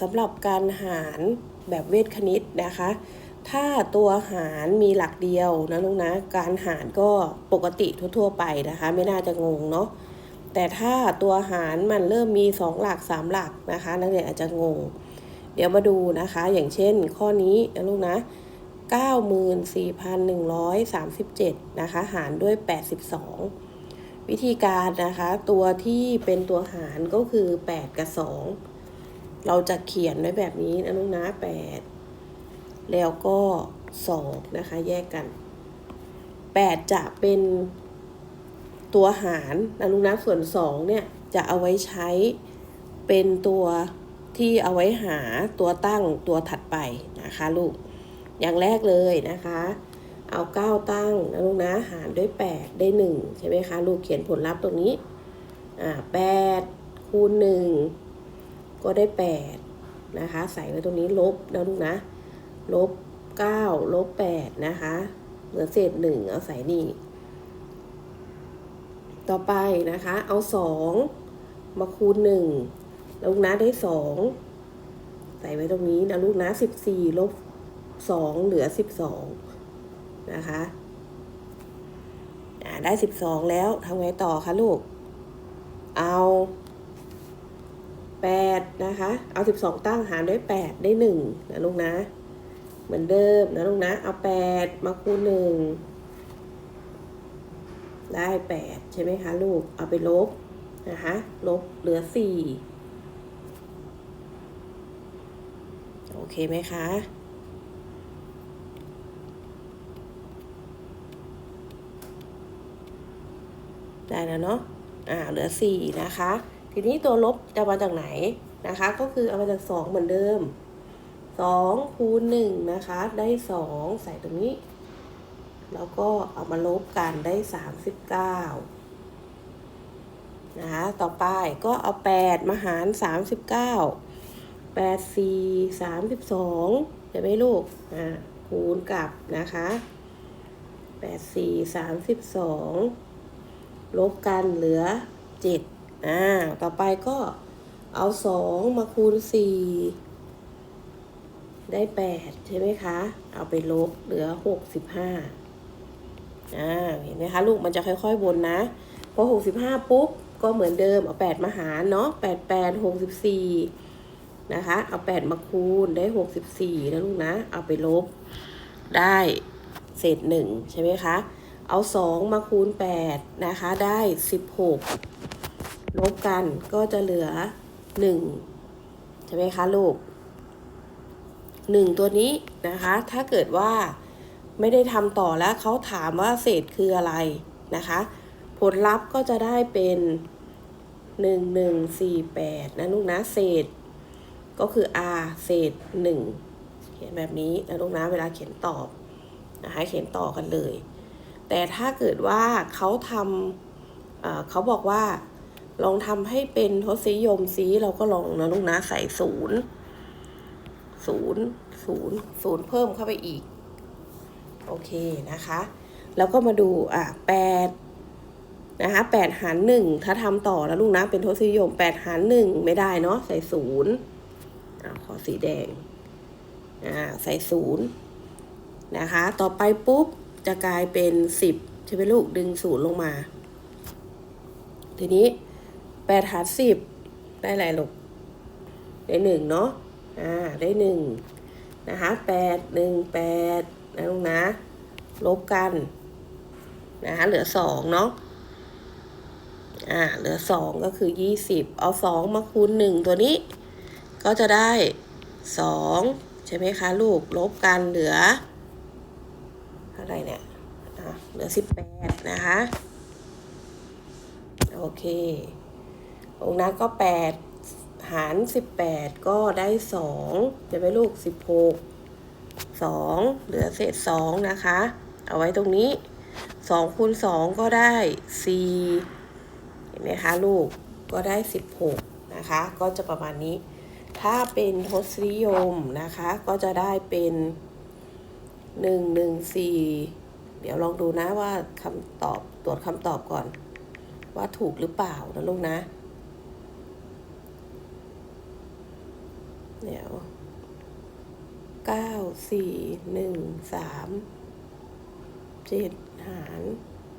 สำหรับการหารแบบเวทคณิตนะคะ ถ้าตัวหารมีหลักเดียวนะลูกนะ การหารก็ปกติทั่วๆไปนะคะ ไม่น่าจะงงเนาะแต่ถ้าตัวหารมันเริ่มมี 2 หลัก 3 หลักนะคะ นักเรียนอาจจะงง เดี๋ยวมาดูนะคะ อย่างเช่นข้อนี้นะลูกนะ 94,137 นะคะ หารด้วย 82 วิธีการนะคะ ตัวที่เป็นตัวหารก็คือ 8 กับ 2 เราจะเขียนไว้แบบนี้นะลูกนะ8แล้วก็2นะคะแยกกัน8จะเป็นตัวหารนะลูกนะส่วน2เนี่ยจะเอาไว้ใช้เป็นตัวที่เอาไว้หาตัวตั้งตัวถัดไปนะคะลูก อย่างแรกเลยนะคะ เอา9ตั้งนะลูกนะหารด้วย8ได้1ใช่ไหมคะลูกเขียนผลลัพธ์ตรงนี้อ่า8คูณ1 ก็ได้ 8 นะคะ ใส่ไว้ตรงนี้ลบนะลูกนะ ลบ 9 ลบ 8 นะคะ เหลือเศษ 1 เอาใส่นี่ ต่อไปนะคะ เอา 2 มาคูณ1ลูกนะได้ 2 ใส่ไว้ตรงนี้นะลูกนะ 14 ลบ 2 เหลือ 12 นะคะอ่าได้ 12 แล้วทำไงต่อคะลูก เอา 8 นะคะ เอา 12 ตั้งหารด้วย 8 ได้ 1 นะลูกนะ เหมือนเดิมนะลูกนะ เอา 8 มาคูณ1ได้ 8 ใช่ไหมคะลูก เอาไปลบนะคะ ลบเหลือ 4 โอเคไหมคะได้แล้วเนาะ อ่า เหลือ 4 นะคะ ทีนี้ตัวลบจะมาจากไหนนะคะ ก็คือเอามาจาก 2 เหมือนเดิม2คูณ1นะคะ ได้ 2 ใส่ตรงนี้ แล้วก็เอามาลบกันได้ 39นะคะต่อไปก็เอา 8 มาหาร 39 8 4 32ใช่ไหมลูกอ่าคูณกับนะคะ8 4 32 ลบกันเหลือ 7 อ่า ต่อไปก็เอา2มาคูณ4ได้8ใช่ไหมคะ เอาไปลบเหลือ65อ่า เห็นไหมคะ ลูกมันจะค่อยๆวนนะพอ65ปุ๊บ ก็เหมือนเดิม เอา8มาหารเนาะ8 8 64นะคะ เอา8มาคูณได้64นะลูกนะ เอาไปลบ ได้เศษ1ใช่ไหมคะ เอา2มาคูณ8นะคะ ได้16 ลบกันก็จะเหลือ1ใช่ไหมคะลูก1ตัวนี้นะคะ ถ้าเกิดว่าไม่ได้ทำต่อแล้วเขาถามว่าเศษคืออะไรนะคะ ผลลัพธ์ก็จะได้เป็น1148นะลูกนะเศษ ก็คือ r เศษ1เขียนแบบนี้นะลูกนะเวลาเขียนตอบนะคะเขียนต่อกันเลย แต่ถ้าเกิดว่าเขาทำเอ่อเขาบอกว่า ลองทำให้เป็นทศนิยมซีเราก็ลองนะลูกนะใส่ศูนย์ศูนย์ศูนย์ศูนย์เพิ่มเข้าไปอีก โอเคนะคะ แล้วก็มาดูอะแปดนะคะแปดหารหนึ่งถ้าทำต่อแล้วลูกนะเป็นทศนิยมแปดหารหนึ่งไม่ได้เนาะใส่ศูนย์อะขอสีแดงอ่าใส่ศูนย์นะคะ ต่อไปปุ๊บจะกลายเป็นสิบใช่ไหมลูกดึงศูนย์ลงมา ทีนี้ แปดหารสิบได้อะไรลูกได้หนึ่งเนาะอ่าได้หนึ่งนะคะแปดหนึ่งแปดนะลูกนะลบกันนะคะเหลือสองเนาะอ่าเหลือสองก็คือยี่สิบเอาสองมาคูณหนึ่งตัวนี้ ก็จะได้สองใช่ไหมคะลูกลบกันเหลือเท่าไรเนี่ยอะเหลือสิบแปดนะคะ โอเค ตรงนั้นก็แปดหารสิบแปดก็ได้สองจะไปลูกสิบหกสองเหลือเศษสองนะคะ เอาไว้ตรงนี้สองคูณสองก็ได้สี่เห็นไหมคะลูกก็ได้สิบหกนะคะ ก็จะประมาณนี้ ถ้าเป็นทศนิยมนะคะ ก็จะได้เป็นหนึ่งหนึ่งสี่เดี๋ยวลองดูนะว่าคำตอบตรวจคำตอบก่อน ว่าถูกหรือเปล่านะลูกนะ เดี๋ยวเก้าสี่หนึ่งสามเจ็ดหาร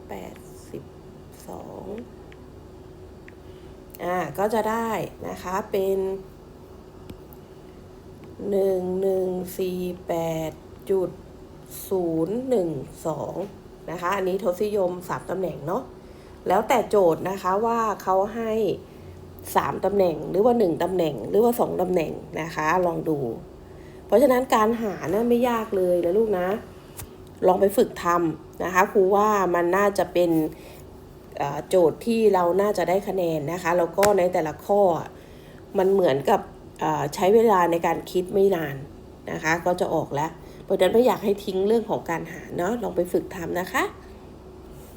แปดสิบสองอ่าก็จะได้นะคะเป็นหนึ่งหนึ่งสี่แปดจุดศูนย์หนึ่งสองนะคะ อันนี้ทศนิยมสามตำแหน่งเนาะแล้วแต่โจทย์นะคะว่าเขาให้ สามตำแหน่งหรือว่าหนึ่งตำแหน่งหรือว่าสองตำแหน่งนะคะ ลองดู เพราะฉะนั้นการหานะไม่ยากเลยนะลูกนะ ลองไปฝึกทำนะคะครูว่ามันน่าจะเป็นโจทย์ที่เราน่าจะได้คะแนนนะคะ แล้วก็ในแต่ละข้อมันเหมือนกับใช้เวลาในการคิดไม่นานนะคะ ก็จะออกแล้วเพราะฉะนั้นไม่อยากให้ทิ้งเรื่องของการหาเนาะลองไปฝึกทำนะคะ